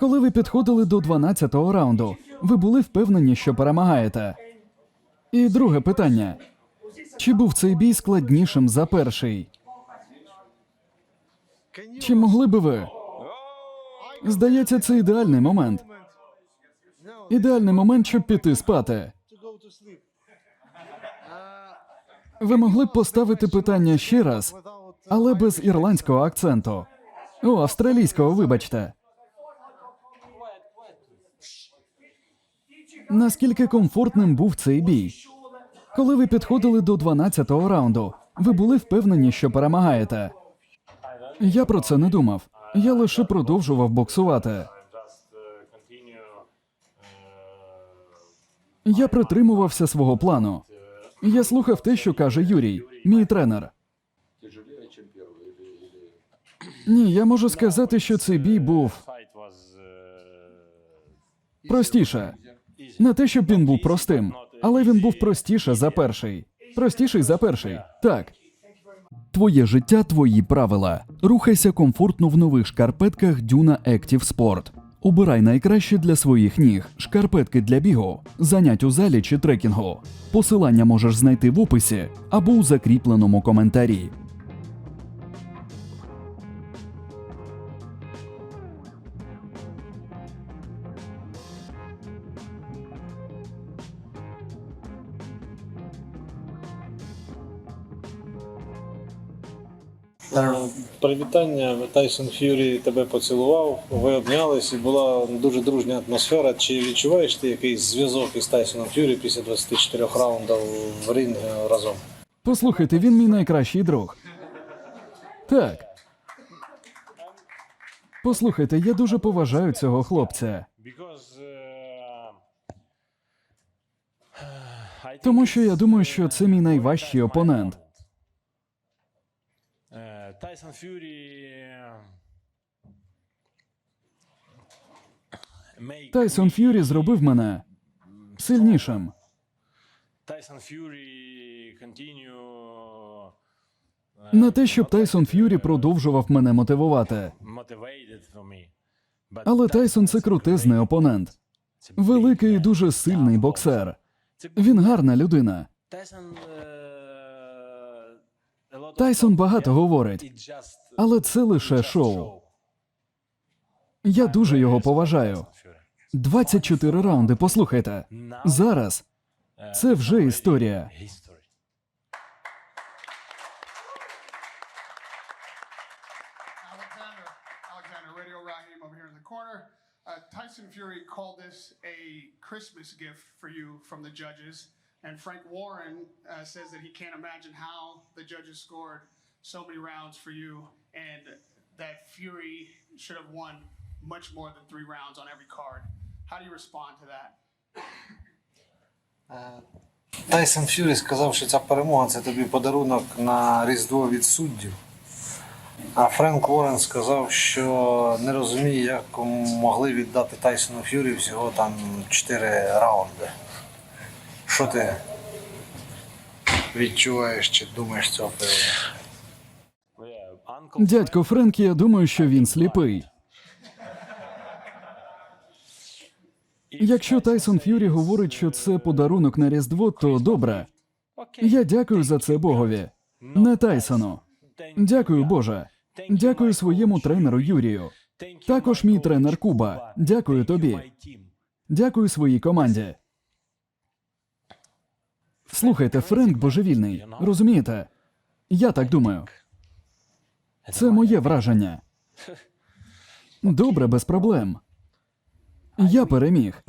Коли ви підходили до 12-го раунду, ви були впевнені, що перемагаєте. І друге питання: чи був цей бій складнішим за перший? Чи могли би ви? Здається, це ідеальний момент. Ідеальний момент, щоб піти спати. Ви могли б поставити питання ще раз, але без ірландського акценту. О, австралійського, вибачте. Наскільки комфортним був цей бій? Коли ви підходили до 12-го раунду, ви були впевнені, що перемагаєте. Я про це не думав. Я лише продовжував боксувати. Я притримувався свого плану. Я слухав те, що каже Юрій, мій тренер. Ні, я можу сказати, що цей бій був простіше. Не те, щоб він був простим, але він був простіше за перший. Простіший за перший. Так. Твоє життя, твої правила. Рухайся комфортно в нових шкарпетках Дюна Active Sport. Обирай найкраще для своїх ніг, шкарпетки для бігу, занять у залі чи трекінгу. Посилання можеш знайти в описі або у закріпленому коментарі. Привітання, Тайсон Ф'юрі тебе поцілував, ви обнялись і була дуже дружня атмосфера. Чи відчуваєш ти якийсь зв'язок із Тайсоном Ф'юрі після 24 раундів в ринг разом? Послухайте, він мій найкращий друг. Так. Послухайте, я дуже поважаю цього хлопця, тому що я думаю, що це мій найважчий опонент. Fury uh, make Тайсон Ф'юрі зробив мене сильнішим. Fury continue Не те, щоб Тайсон Ф'юрі продовжував мене мотивувати, але Тайсон це крутезний опонент. Великий і дуже сильний боксер. Він гарна людина. Tyson, uh, a lot of Тайсон багато говорить, але це лише шоу. Я дуже його поважаю. Tyson Fury. 24 раунди, послухайте. Зараз uh, це вже історія. Uh, Tyson Fury called this a Christmas gift for you from the judges. And Frank Warren uh, says that he can't imagine how the judges scored so many rounds for you and that Fury should have won much more than three rounds on every card. How do you respond to that? Тайсон Ф'юрі сказав, що ця перемога це тобі подарунок на Різдво від суддів. А Френк Уоррен сказав, що не розуміє, як могли віддати Тайсону Ф'юрі всього там 4 раунди. Що ти відчуваєш чи думаєш з цього приводу? Дядько Френк, я думаю, що він сліпий. Якщо Тайсон Ф'юрі говорить, що це подарунок на Різдво, то добре. Я дякую за це Богові. Не Тайсону. Дякую, Боже. Дякую своєму тренеру Юрію. Також мій тренер Куба. Дякую тобі. Дякую своїй команді. Слухайте, Френк божевільний. Розумієте? Я так думаю. Це моє враження. Добре, без проблем. Я переміг.